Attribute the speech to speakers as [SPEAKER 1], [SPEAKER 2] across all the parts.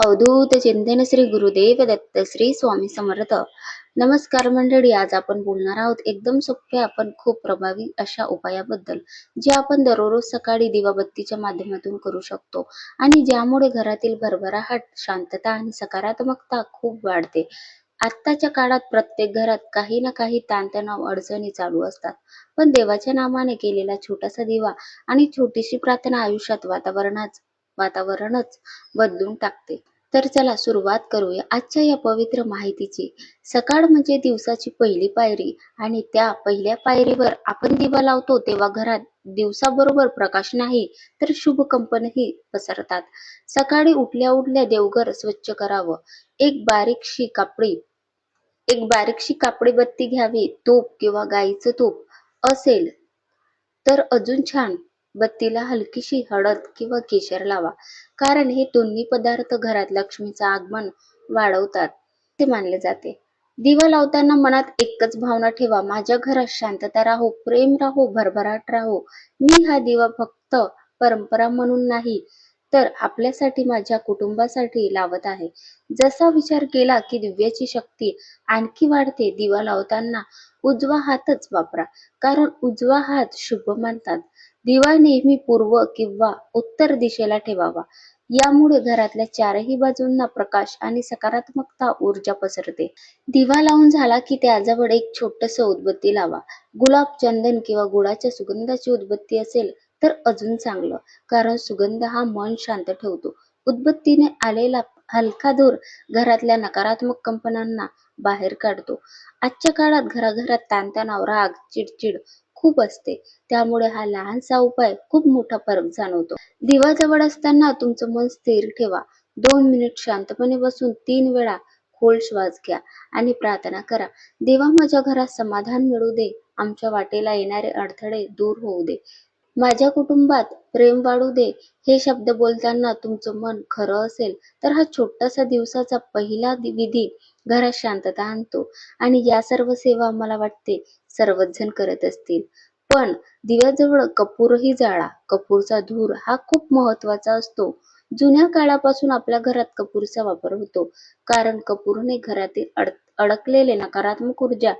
[SPEAKER 1] अवधूत चिंतन श्री गुरुदेव दत्त श्री स्वामी समर्थ. नमस्कार मंडळी आज आपण बोलणार आहोत एकदम सोप्या आपण खूप प्रभावी अशा उपायाबद्दल जे आपण दररोज सकाळी दिवाबत्तीच्या माध्यमातून करू शकतो आणि ज्यामुळे घरातील भरभराहट शांतता आणि सकारात्मकता खूप वाढते. आत्ताच्या काळात प्रत्येक घरात काही ना काही ताणतणाव अडचणी चालू असतात. पण देवाच्या नामाने केलेला छोटासा दिवा आणि छोटीशी प्रार्थना आयुष्यात वातावरणाच वातावरणच बदलून टाकते. तर चला सुरुवात करूया आजच्या या पवित्र माहितीची. सकाळ म्हणजे दिवसाची पहिली पायरी आणि त्या पहिल्या पायरीवर आपण दिवा लावतो तेव्हा घरात दिवसाबरोबर प्रकाश नाही तर शुभ कंपनही पसरतात. सकाळी उठल्या उठल्या देवघर स्वच्छ करावं. एक बारीकशी कापडी एक बारीकशी कापडी बत्ती घ्यावी. तूप किंवा गाईचं तूप असेल तर अजून छान. बत्तीला हलकीशी हळद किंवा केशर लावा. कारण हे दोन्ही पदार्थ घरात लक्ष्मीचं आगमन वाढवतात ते मानले जाते. दिवा लावताना मनात एकच भावना ठेवा माझ्या घरात शांतता राहो प्रेम राहो भरभराट राहो. मी हा दिवा फक्त परंपरा म्हणून नाही तर आपल्यासाठी माझ्या कुटुंबासाठी लावत आहे. जसा विचार केला की दिव्याची शक्ती आणखी वाढते दिवा लावताना उजवा हातच वापरा. कारण उजवा हात शुभ मानतात. दिवा नेहमी पूर्व किंवा उत्तर दिशेला ठेवावा. यामुळे घरातल्या चारही बाजूंना प्रकाश आणि सकारात्मकता ऊर्जा पसरते. दिवा लावून झाला की त्याजवळ एक छोटस उदबत्ती लावा. गुलाब चंदन किंवा गुळाच्या सुगंधाची उदबत्ती असेल तर अजून चांगलं. कारण सुगंध हा मन शांत ठेवतो. उदबत्तीने आलेला हलका धूर घरातल्या नकारात्मक कंपनांना बाहेर काढतो. आजच्या काळात घराघरात ताणतणाव राग चिडचिड खूप असते. त्यामुळे हा लहानसा उपाय खूप मोठा फरक जाणवतो. दिवा जवळ असताना तुमचं मन स्थिर ठेवा. दोन मिनिट शांतपणे बसून तीन वेळा खोल श्वास घ्या आणि प्रार्थना करा. देवा माझ्या घरात समाधान मिळू दे. आमच्या वाटेला येणारे अडथळे दूर होऊ दे. माझ्या कुटुंबात प्रेम वाढू दे हे शब्द बोलताना तुमचं मन खरं असेल तर हा छोटासा दिवसाचा पहिला विधी घरात शांतता आणतो. आणि या सर्व सेवा मला वाटते सर्वच जण करत असतील. पण दिव्याजवळ कपूरही जाळा कपूरचा धूर हा खूप महत्त्वाचा असतो. जुन्या काळापासून आपल्या घरात कपूरचा वापर होतो. कारण कपूरने घरातील अड अडकलेले नकारात्मक ऊर्जा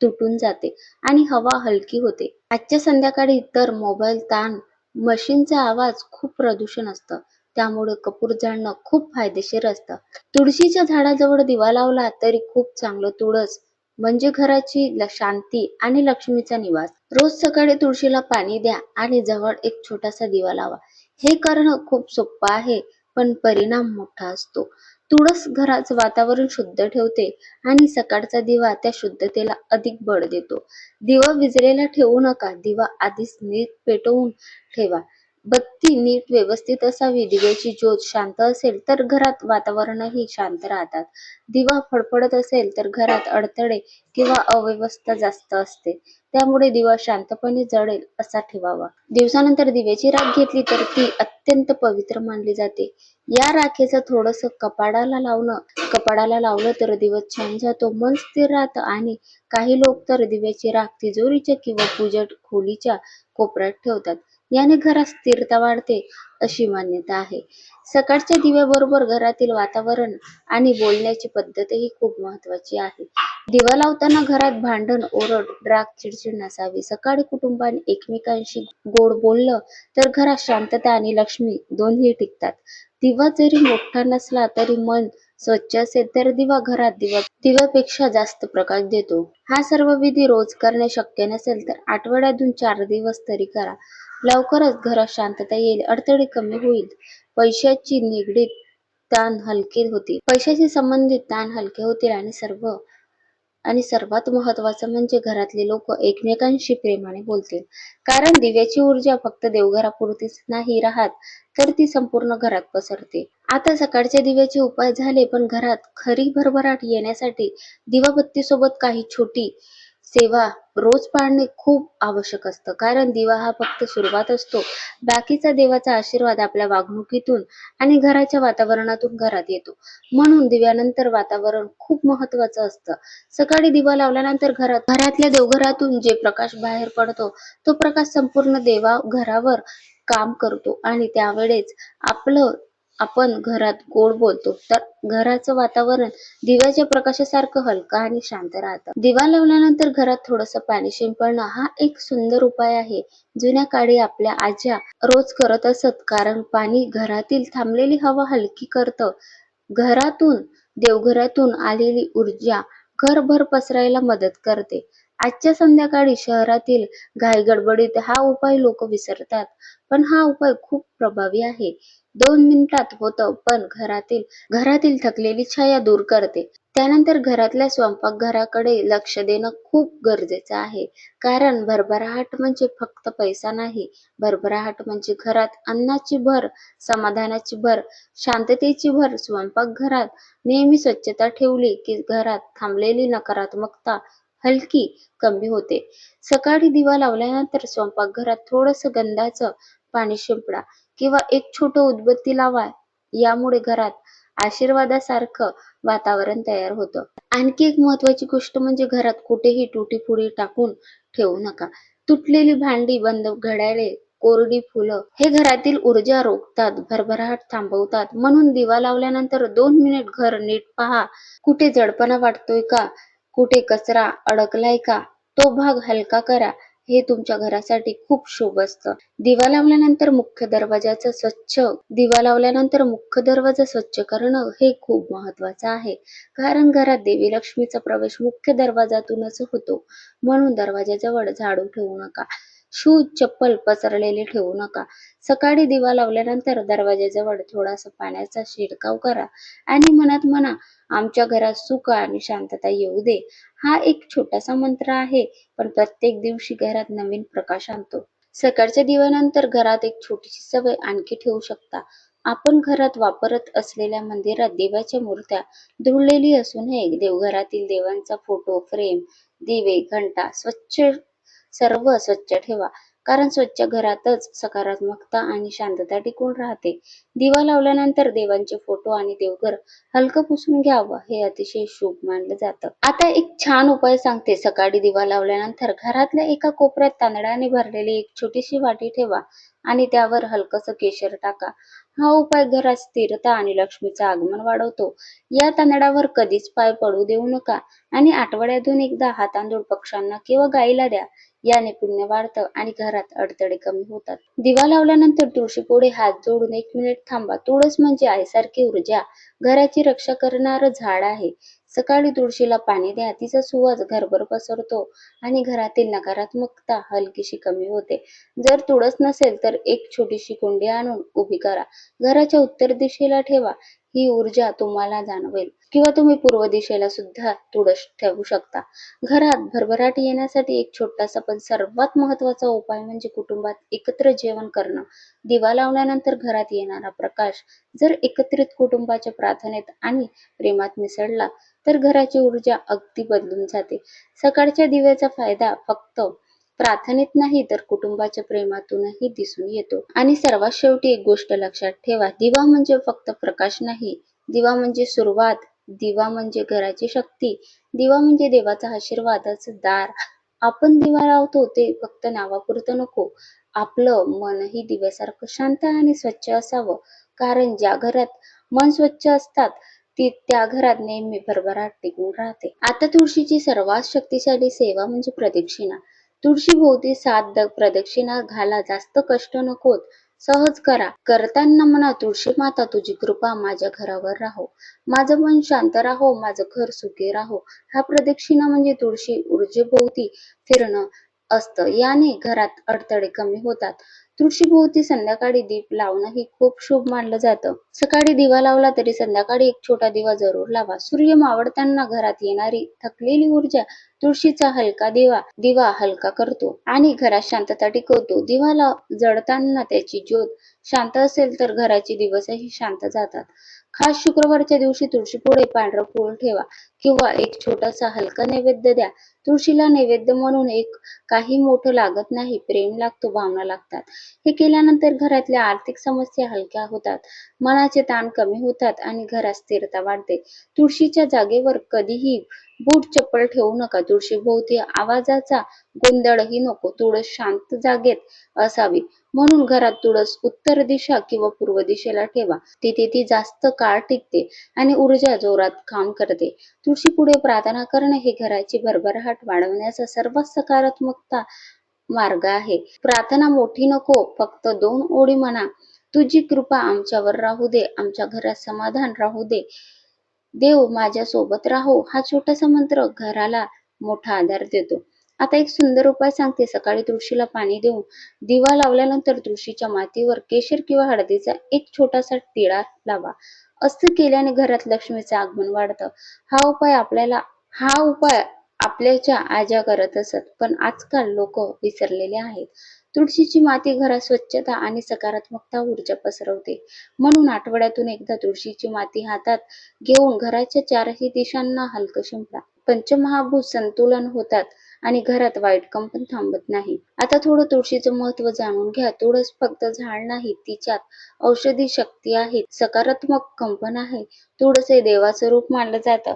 [SPEAKER 1] तुटून जाते आणि हवा हलकी होते. आजच्या संध्याकाळी तर मोबाईल ताण मशीनचा आवाज खूप प्रदूषण असतं. त्यामुळे कपूर जाळणं खूप फायदेशीर असतं. तुळशीच्या झाडाजवळ दिवा लावला तरी खूप चांगलं तुळस म्हणजे घराची शांती आणि लक्ष्मीचा निवास. रोज सकाळी तुळशीला पाणी द्या आणि जवळ एक छोटासा दिवा लावा. हे करणं खूप सोपं आहे पण परिणाम मोठा असतो. तुळस घराचं वातावरण शुद्ध ठेवते आणि सकाळचा दिवा त्या शुद्धतेला अधिक बळ देतो. दिवा विजलेला ठेवू नका दिवा आधीच नीट पेटवून ठेवा. बत्ती नीट व्यवस्थित असावी दिव्याची ज्योत शांत असेल तर घरात वातावरणही शांत राहतात. दिवा फडफडत असेल तर घरात अडथळे किंवा अव्यवस्था जास्त असते. त्यामुळे दिवा शांतपणे जळेल असा ठेवावा. दिवसानंतर दिव्याची राख घेतली तर ती अत्यंत पवित्र मानली जाते. या राखेचं थोडस कपाडाला लावणं कपाडाला लावलं तर दिवस छान जातो मन स्थिर राहतं. आणि काही लोक तर दिव्याची राख तिजोरीच्या किंवा पूजा खोलीच्या कोपऱ्यात ठेवतात. याने घरात स्थिरता वाढते अशी मान्यता आहे. सकाळच्या दिव्याबरोबर घरातील वातावरण आणि बोलण्याची पद्धतही खूप महत्वाची आहे. दिवा लावताना घरात भांडण ओरड राग चिडचिड नसावी. सकाळी कुटुंबाने एकमेकांशी गोड बोललं तर घरात शांतता आणि लक्ष्मी दोन्ही टिकतात. दिवा जरी मोठा नसला तरी मन स्वच्छ असेल तर दिवा घरात दिवा दिव्यापेक्षा जास्त प्रकाश देतो. हा सर्व विधी रोज करणे शक्य नसेल तर आठवड्यातून चार दिवस तरी करा. लवकरच घरात शांतता येईल अडथळे कमी होईल. पैशाची निगडीत ताण हलके होतील. पैशाशी संबंधित ताण हलके होतील आणि सर्व आणि सर्वात महत्वाचं म्हणजे घरातले लोक एकमेकांशी प्रेमाने बोलतील. कारण दिव्याची ऊर्जा फक्त देवघरापुरतीच नाही राहत तर ती संपूर्ण घरात पसरते. आता सकाळच्या दिव्याचे उपाय झाले पण घरात खरी भरभराट येण्यासाठी दिवाबत्ती सोबत काही छोटी सेवा रोज पाळणे खूप आवश्यक असतं. कारण दिवा हा फक्त सुरुवात असतो. बाकीचा देवाचा आशीर्वाद आपल्या वागणुकीतून आणि घराच्या वातावरणातून घरात येतो. म्हणून दिव्यानंतर वातावरण खूप महत्वाचं असतं. सकाळी दिवा लावल्यानंतर घरात घरातल्या देवघरातून जे प्रकाश बाहेर पडतो तो प्रकाश संपूर्ण देवा घरावर काम करतो. आणि त्यावेळेस आपलं आपण घरात गोड बोलतो तर घराचं वातावरण दिव्याच्या प्रकाशासारखं हलकं आणि शांत राहतं. दिवा लावल्यानंतर घरात थोडस पाणी शिंपडणं हा एक सुंदर उपाय आहे. जुन्या काळी आपल्या आज्या रोज करत असत कारण पाणी घरातील थांबलेली हवा हलकी करतं. घरातून देवघरातून आलेली ऊर्जा घरभर पसरायला मदत करते. आजच्या संध्याकाळी शहरातील घाईगडबडीत हा उपाय लोक विसरतात पण हा उपाय खूप प्रभावी आहे. दोन मिनिटात होतं पण घरातील घरातील थकलेली छाया दूर करते. त्यानंतर घरातल्या स्वयंपाकघराकडे लक्ष देणं खूप गरजेचं आहे. कारण भरभराट म्हणजे फक्त पैसा नाही भरभराट म्हणजे घरात अन्नाची भर समाधानाची भर शांततेची भर. स्वयंपाकघरात नेहमी स्वच्छता ठेवली की घरात थांबलेली नकारात्मकता हलकी कमी होते. सकाळी दिवा लावल्यानंतर स्वयंपाकघरात थोडस गंधाचं पाणी शिंपडा. किंवा एक छोटं उदबत्ती लावा. यामुळे घरात आशीर्वादासारखं वातावरण तयार होतं. आणखी एक महत्वाची गोष्ट म्हणजे घरात कुठेही तुटी फुडी टाकून ठेवू नका. तुटलेली भांडी बंद घड्याळे कोरडी फुलं हे घरातील ऊर्जा रोखतात भरभराट थांबवतात. म्हणून दिवा लावल्यानंतर दोन मिनिट घर नीट पहा. कुठे जडपणा वाटतोय का? कुठे कचरा अडकलाय का? तो भाग हलका करा. हे तुमच्या घरासाठी खूप शुभ असतं. दिवा लावल्यानंतर मुख्य दरवाजाचं स्वच्छ दिवा लावल्यानंतर मुख्य दरवाजा स्वच्छ करणं हे खूप महत्वाचं आहे. कारण घरात देवी लक्ष्मीचा प्रवेश मुख्य दरवाजातूनच होतो. म्हणून दरवाजाजवळ झाडू ठेवू नका. शूज चप्पल पसरलेले ठेवू नका. सकाळी दिवा लावल्यानंतर दरवाजाजवळ थोडासा पाण्याचा शिडकाव करा आणि मनात म्हणा आमच्या घरात सुख आणि शांतता येऊ दे. हा एक छोटासा मंत्र आहे पण प्रत्येक दिवशी घरात नवीन प्रकाश आणतो. सकाळच्या दिव्यानंतर घरात एक छोटीशी सवय आणखी ठेवू शकता. आपण घरात वापरत असलेल्या मंदिरात देवाच्या मूर्त्या धुळलेली असू नये देवघरातील देवांचा फोटो फ्रेम दिवे घंटा स्वच्छ सर्व स्वच्छ ठेवा. कारण स्वच्छ घरातच सकारात्मकता आणि शांतता टिकून राहते. दिवा लावल्यानंतर देवांचे फोटो आणि देवघर हलकं पुसून घ्यावं हे अतिशय शुभ मानलं जातं. आता एक छान उपाय सांगते. सकाळी दिवा लावल्यानंतर घरातल्या एका कोपऱ्यात तांदळाने भरलेली एक छोटीशी वाटी ठेवा आणि त्यावर हलकस केशर टाका. हा उपाय घरात स्थिरता आणि लक्ष्मीचं आगमन वाढवतो. या तांदळावर कधीच पाय पडू देऊ नका आणि आठवड्यातून एकदा हा तांदूळ पक्ष्यांना किंवा गाईला द्या. याने पुण्य वाढतं आणि घरात अडथळे कमी होतात. दिवा लावल्यानंतर तुळशी पुढे हात जोडून एक मिनिट थांबा. तुळस म्हणजे आईसारखी ऊर्जा. घराची रक्षा करणारं झाड आहे. सकाळी तुळशीला पाणी द्या तिचा सुवास घरभर पसरतो आणि घरातील नकारात्मकता हलकीशी कमी होते. जर तुळस नसेल तर एक छोटीशी कुंडी आणून उभी करा. घराच्या उत्तर दिशेला ठेवा. ही ऊर्जा तुम्हाला जाणवेल. किंवा तुम्ही पूर्व दिशेला सुद्धा तुळस ठेवू शकता. घरात भरभराट येण्यासाठी एक छोटासा पण सर्वात महत्त्वाचा उपाय म्हणजे कुटुंबात एकत्र जेवण करणं. दिवा लावल्यानंतर घरात येणारा प्रकाश जर एकत्रित कुटुंबाच्या प्रार्थनेत आणि प्रेमात मिसळला तर घराची ऊर्जा अगदी बदलून जाते. सकाळच्या दिव्याचा फायदा फक्त प्रार्थनेत नाही तर कुटुंबाच्या प्रेमातूनही दिसून येतो. आणि सर्वात शेवटी एक गोष्ट लक्षात ठेवा दिवा म्हणजे फक्त प्रकाश नाही. दिवा म्हणजे सुरुवात दिवा म्हणजे घराची शक्ती दिवा म्हणजे देवाचा आशीर्वादाचं दार. आपण दिवा लावतो ते फक्त नावापुरतं नको. आपलं मनही दिव्यासारखं शांत आणि स्वच्छ असावं. कारण ज्या घरात मन स्वच्छ असतात ती त्या घरात नेहमी भरभराट टिकून राहते. आता तुळशीची सर्वात शक्तिशाली सेवा म्हणजे प्रदक्षिणा. तुळशीभोवती सात प्रदक्षिणा घाला जास्त कष्ट नकोत सहज करा. करताना म्हणा तुळशी माता तुझी कृपा माझ्या घरावर राहो. माझं मन शांत राहो माझं घर सुखी राहो. हा प्रदक्षिणा म्हणजे तुळशी ऊर्जेभोवती फिरणं असतं. याने घरात अडथळे कमी होतात. तुळशीभोवती संध्याकाळी दीप लावणं ही खूप शुभ मानलं जातं. सकाळी दिवा लावला तरी संध्याकाळी एक छोटा दिवा जरूर लावा. सूर्य मावळताना घरात येणारी थकलेली ऊर्जा तुळशीचा हलका दिवा दिवा हलका करतो आणि घरात शांतता टिकवतो. दिवा जळताना त्याची ज्योत शांत असेल तर घराचे दिवसही शांत जातात. खास शुक्रवारच्या दिवशी तुळशी पुढे पांढरं फूल ठेवा. किंवा एक छोटासा हलका नैवेद्य द्या. तुळशीला नैवेद्य म्हणून एक काही मोठं लागत नाही प्रेम लागतो भावना लागतात. हे केल्यानंतर घरातल्या आर्थिक समस्या हलक्या होतात. मनाचे ताण कमी होतात आणि घरात स्थिरता वाढते. तुळशीच्या जागेवर कधीही बूट चप्पल ठेवू नका. तुळशी भोवती आवाजाचा गोंधळही नको. तुळस शांत जागेत असावी. म्हणून घरात तुळस उत्तर दिशा किंवा पूर्व दिशेला ठेवा. तिथे ती जास्त काळ टिकते आणि ऊर्जा जोरात काम करते. तुळशी पुढे प्रार्थना करणे हे घराची भरभराट वाढवण्याचा सर्वात सकारात्मकता मार्ग आहे. प्रार्थना मोठी नको फक्त दोन ओळी म्हणा. तुझी कृपा आमच्यावर राहू दे आमच्या घरात समाधान राहू दे. देव माझ्या सोबत राहो हा छोटासा मंत्र घराला मोठा आधार देतो. आता एक सुंदर उपाय सांगते सकाळी तुळशीला पाणी देऊन. दिवा लावल्यानंतर तुळशीच्या मातीवर केशर किंवा हळदीचा एक छोटासा टिळा लावा. असं केल्याने घरात लक्ष्मीचं आगमन वाढतं. हा उपाय आपल्याला हा उपाय आपल्याच्या आज्या करत असत पण आजकाल लोक विसरलेले आहेत. तुळशीची माती घरात स्वच्छता आणि सकारात्मकता ऊर्जा पसरवते. म्हणून आठवड्यातून एकदा तुळशीची माती हातात घेऊन घराच्या चारही दिशांना हलकं शिंपडा पंचमहाभूत संतुलन होतात. आणि घरात वाईट कंपन थांबत नाही. आता थोडं तुळशीचं महत्त्व जाणून घ्या. तुळस फक्त झाड नाही तिच्यात औषधी शक्ती आहे सकारात्मक कंपन आहे. तुळस हे देवाचं रूप मानलं जातं.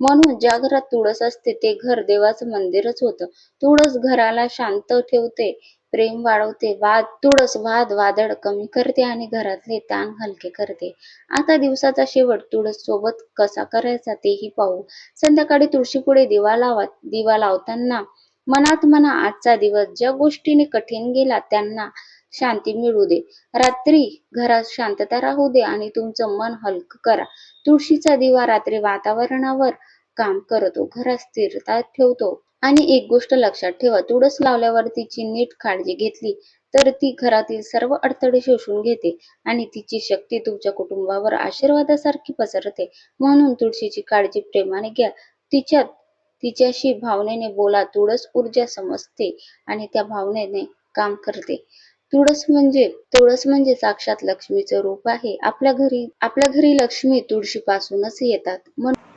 [SPEAKER 1] म्हणून ज्या घरात तुळस असते ते घर देवाचं मंदिरच होतं. तुळस घराला शांत ठेवते. प्रेम वाढवते वाद तुळस वाद वादळ कमी करते आणि घरातले ताण हलके करते. आता दिवसाचा शेवट तुळस सोबत कसा करायचा तेही पाहू. संध्याकाळी तुळशीपुढे दिवा लावा दिवा लावताना मनात मना आजचा दिवस ज्या गोष्टीने कठीण गेला त्यांना शांती मिळू दे. रात्री घरात शांतता राहू दे आणि तुमचं मन हलकं करा. तुळशीचा दिवा रात्री वातावरणावर काम करतो घरात स्थिरता ठेवतो. आणि एक गोष्ट लक्षात ठेवा तुळस लावल्यावर तिची नीट काळजी घेतली तर ती घरातील सर्व अडथळे शोषून घेते आणि तिची शक्ती तुमच्या कुटुंबावर आशीर्वादासारखी पसरते. म्हणून तुळशीची काळजी प्रेमाने घ्या. तिच्यात तिच्याशी भावनेने बोला तुळस ऊर्जा समजते आणि त्या भावनेने काम करते. तुळस म्हणजे तुळस म्हणजे साक्षात लक्ष्मीचं रूप आहे. आपल्या घरी आपल्या घरी लक्ष्मी तुळशीपासूनच येतात. म्हणून